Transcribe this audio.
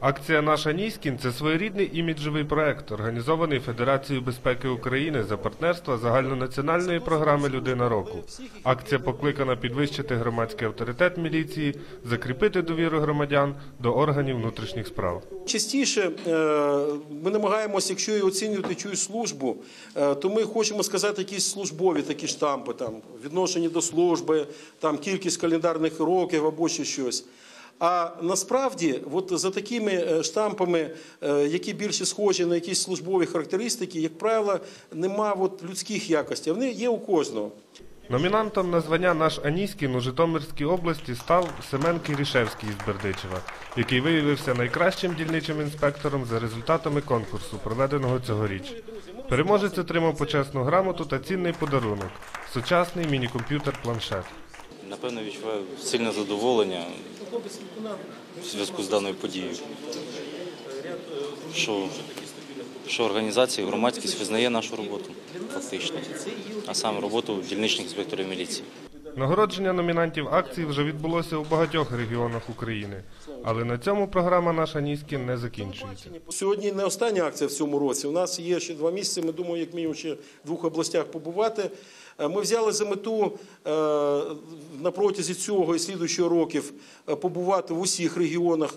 Акція Наша Ніськін це своєрідний іміджовий проект, організований Федерацією безпеки України за партнерства загальнонаціональної програми Людина року. Акція покликана підвищити громадський авторитет міліції, закріпити довіру громадян до органів внутрішніх справ. Частіше е, ми намагаємося, якщо і оцінювати чиюсь службу, е, то ми хочемо сказати якісь службові такі штампи, там відношення до служби, там кількість календарних років або ще щось. А насправді, от за такими е, штампами, е, які більше схожі на якісь службові характеристики, як правило, нема от людських якостей. Вони є у кожного. Номінантом на звання наш Аніськін у Житомирській області став Семен Кірішевський із Бердичева, який виявився найкращим дільничим інспектором за результатами конкурсу, проведеного цьогоріч. Переможець отримав почесну грамоту та цінний подарунок сучасний міні-комп'ютер планшет. Напевно, відчуваю сильне задоволення в зв'язку з даною подією. Що, що організація, громадськість визнає нашу роботу фактично, а саме роботу дільничних інспекторів міліції. Нагородження номінантів акції вже відбулося у багатьох регіонах України, але на цьому програма наша Ніськін не закінчується. Сьогодні не остання акція в цьому році. У нас є ще два місяці. Ми думаємо, як мінімум ще в двох областях побувати. Е, Ми взяли за мету е, на протязі цього і слідуючого років е, побувати в усіх регіонах.